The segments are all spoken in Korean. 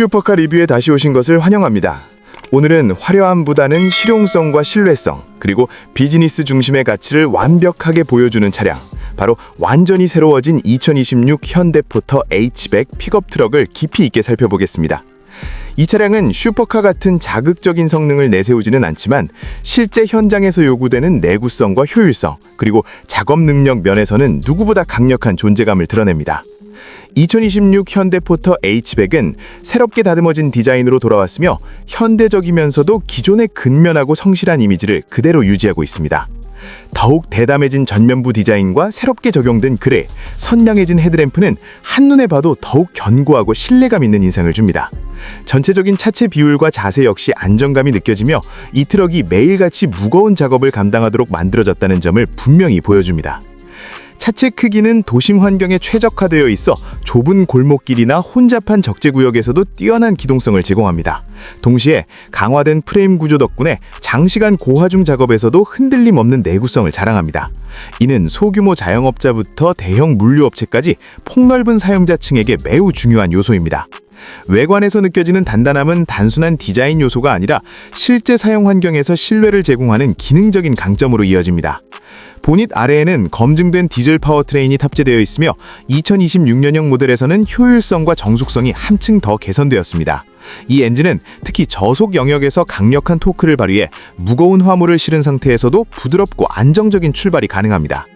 슈퍼카 리뷰에 다시 오신 것을 환영합니다. 오늘은 화려함보다는 실용성과 신뢰성, 그리고 비즈니스 중심의 가치를 완벽하게 보여주는 차량, 바로 완전히 새로워진 2026 현대 포터 H백 픽업 트럭을 깊이 있게 살펴보겠습니다. 이 차량은 슈퍼카 같은 자극적인 성능을 내세우지는 않지만 실제 현장에서 요구되는 내구성과 효율성, 그리고 작업 능력 면에서는 누구보다 강력한 존재감을 드러냅니다. 2026 현대포터 H백은 새롭게 다듬어진 디자인으로 돌아왔으며 현대적이면서도 기존의 근면하고 성실한 이미지를 그대로 유지하고 있습니다. 더욱 대담해진 전면부 디자인과 새롭게 적용된 그레, 선명해진 헤드램프는 한눈에 봐도 더욱 견고하고 신뢰감 있는 인상을 줍니다. 전체적인 차체 비율과 자세 역시 안정감이 느껴지며 이 트럭이 매일같이 무거운 작업을 감당하도록 만들어졌다는 점을 분명히 보여줍니다. 차체 크기는 도심 환경에 최적화되어 있어 좁은 골목길이나 혼잡한 적재 구역에서도 뛰어난 기동성을 제공합니다. 동시에 강화된 프레임 구조 덕분에 장시간 고하중 작업에서도 흔들림 없는 내구성을 자랑합니다. 이는 소규모 자영업자부터 대형 물류업체까지 폭넓은 사용자층에게 매우 중요한 요소입니다. 외관에서 느껴지는 단단함은 단순한 디자인 요소가 아니라 실제 사용 환경에서 신뢰를 제공하는 기능적인 강점으로 이어집니다. 보닛 아래에는 검증된 디젤 파워트레인이 탑재되어 있으며 2026년형 모델에서는 효율성과 정숙성이 한층 더 개선되었습니다. 이 엔진은 특히 저속 영역에서 강력한 토크를 발휘해 무거운 화물을 실은 상태에서도 부드럽고 안정적인 출발이 가능합니다.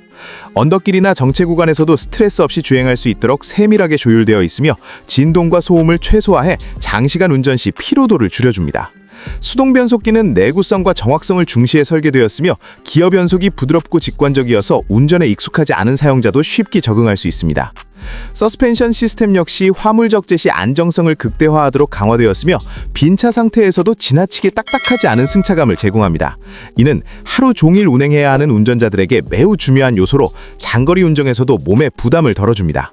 언덕길이나 정체 구간에서도 스트레스 없이 주행할 수 있도록 세밀하게 조율되어 있으며 진동과 소음을 최소화해 장시간 운전 시 피로도를 줄여줍니다. 수동 변속기는 내구성과 정확성을 중시해 설계되었으며 기어 변속이 부드럽고 직관적이어서 운전에 익숙하지 않은 사용자도 쉽게 적응할 수 있습니다. 서스펜션 시스템 역시 화물 적재 시 안정성을 극대화하도록 강화되었으며 빈차 상태에서도 지나치게 딱딱하지 않은 승차감을 제공합니다. 이는 하루 종일 운행해야 하는 운전자들에게 매우 중요한 요소로 장거리 운전에서도 몸에 부담을 덜어줍니다.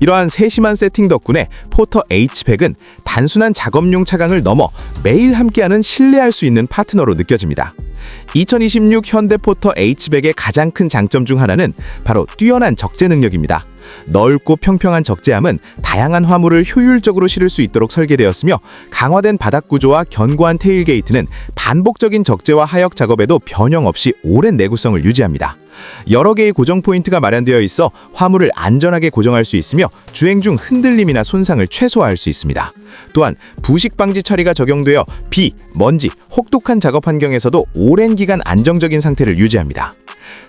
이러한 세심한 세팅 덕분에 포터 H백은 단순한 작업용 차량을 넘어 매일 함께하는 신뢰할 수 있는 파트너로 느껴집니다. 2026 현대포터 H백의 가장 큰 장점 중 하나는 바로 뛰어난 적재 능력입니다. 넓고 평평한 적재함은 다양한 화물을 효율적으로 실을 수 있도록 설계되었으며 강화된 바닥 구조와 견고한 테일 게이트는 반복적인 적재와 하역 작업에도 변형 없이 오랜 내구성을 유지합니다. 여러 개의 고정 포인트가 마련되어 있어 화물을 안전하게 고정할 수 있으며 주행 중 흔들림이나 손상을 최소화할 수 있습니다. 또한 부식 방지 처리가 적용되어 비, 먼지, 혹독한 작업 환경에서도 오랜 기간 안정적인 상태를 유지합니다.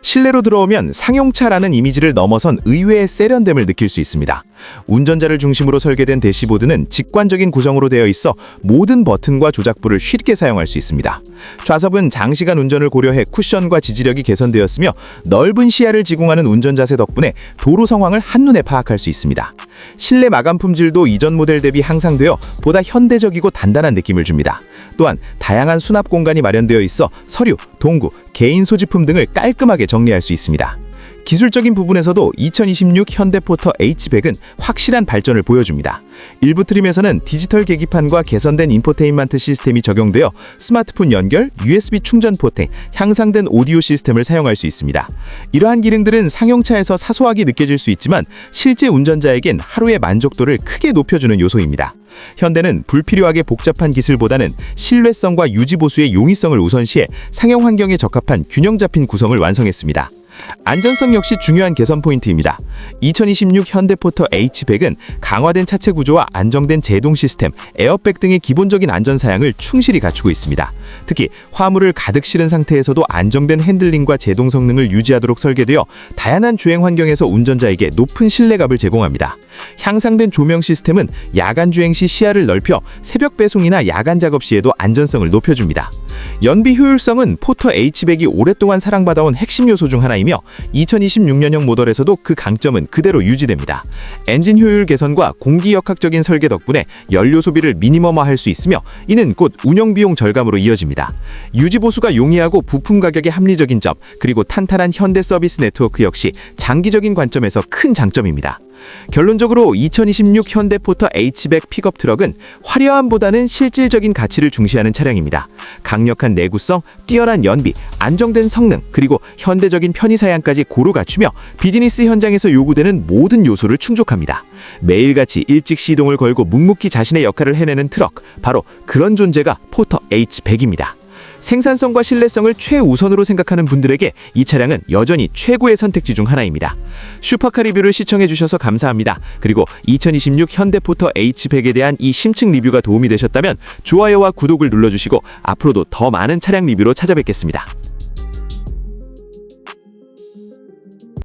실내로 들어오면 상용차라는 이미지를 넘어선 의외의 세련됨을 느낄 수 있습니다. 운전자를 중심으로 설계된 대시보드는 직관적인 구성으로 되어 있어 모든 버튼과 조작부를 쉽게 사용할 수 있습니다. 좌석은 장시간 운전을 고려해 쿠션과 지지력이 개선되었으며 넓은 시야를 제공하는 운전 자세 덕분에 도로 상황을 한눈에 파악할 수 있습니다. 실내 마감 품질도 이전 모델 대비 향상되어 보다 현대적이고 단단한 느낌을 줍니다. 또한 다양한 수납 공간이 마련되어 있어 서류, 동구, 개인 소지품 등을 깔끔하게 정리할 수 있습니다. 기술적인 부분에서도 2026 현대포터 H백은 확실한 발전을 보여줍니다. 일부 트림에서는 디지털 계기판과 개선된 인포테인먼트 시스템이 적용되어 스마트폰 연결, USB 충전 포트, 향상된 오디오 시스템을 사용할 수 있습니다. 이러한 기능들은 상용차에서 사소하게 느껴질 수 있지만 실제 운전자에겐 하루의 만족도를 크게 높여주는 요소입니다. 현대는 불필요하게 복잡한 기술보다는 신뢰성과 유지 보수의 용이성을 우선시해 상용 환경에 적합한 균형 잡힌 구성을 완성했습니다. 안전성 역시 중요한 개선 포인트입니다. 2026 현대포터 H백은 강화된 차체 구조와 안정된 제동 시스템, 에어백 등의 기본적인 안전 사양을 충실히 갖추고 있습니다. 특히 화물을 가득 실은 상태에서도 안정된 핸들링과 제동 성능을 유지하도록 설계되어 다양한 주행 환경에서 운전자에게 높은 신뢰감을 제공합니다. 향상된 조명 시스템은 야간 주행 시 시야를 넓혀 새벽 배송이나 야간 작업 시에도 안전성을 높여줍니다. 연비 효율성은 포터 H백이 오랫동안 사랑받아온 핵심 요소 중 하나이며 2026년형 모델에서도 그 강점은 그대로 유지됩니다. 엔진 효율 개선과 공기 역학적인 설계 덕분에 연료 소비를 미니멈화할 수 있으며 이는 곧 운영 비용 절감으로 이어집니다. 유지 보수가 용이하고 부품 가격의 합리적인 점, 그리고 탄탄한 현대 서비스 네트워크 역시 장기적인 관점에서 큰 장점입니다. 결론적으로 2026 현대포터 H백 픽업 트럭은 화려함보다는 실질적인 가치를 중시하는 차량입니다. 강력한 내구성, 뛰어난 연비, 안정된 성능, 그리고 현대적인 편의사양까지 고루 갖추며 비즈니스 현장에서 요구되는 모든 요소를 충족합니다. 매일같이 일찍 시동을 걸고 묵묵히 자신의 역할을 해내는 트럭, 바로 그런 존재가 포터 H100입니다. 생산성과 신뢰성을 최우선으로 생각하는 분들에게 이 차량은 여전히 최고의 선택지 중 하나입니다. 슈퍼카 리뷰를 시청해 주셔서 감사합니다. 그리고 2026 현대포터 H100에 대한 이 심층 리뷰가 도움이 되셨다면 좋아요와 구독을 눌러주시고 앞으로도 더 많은 차량 리뷰로 찾아뵙겠습니다.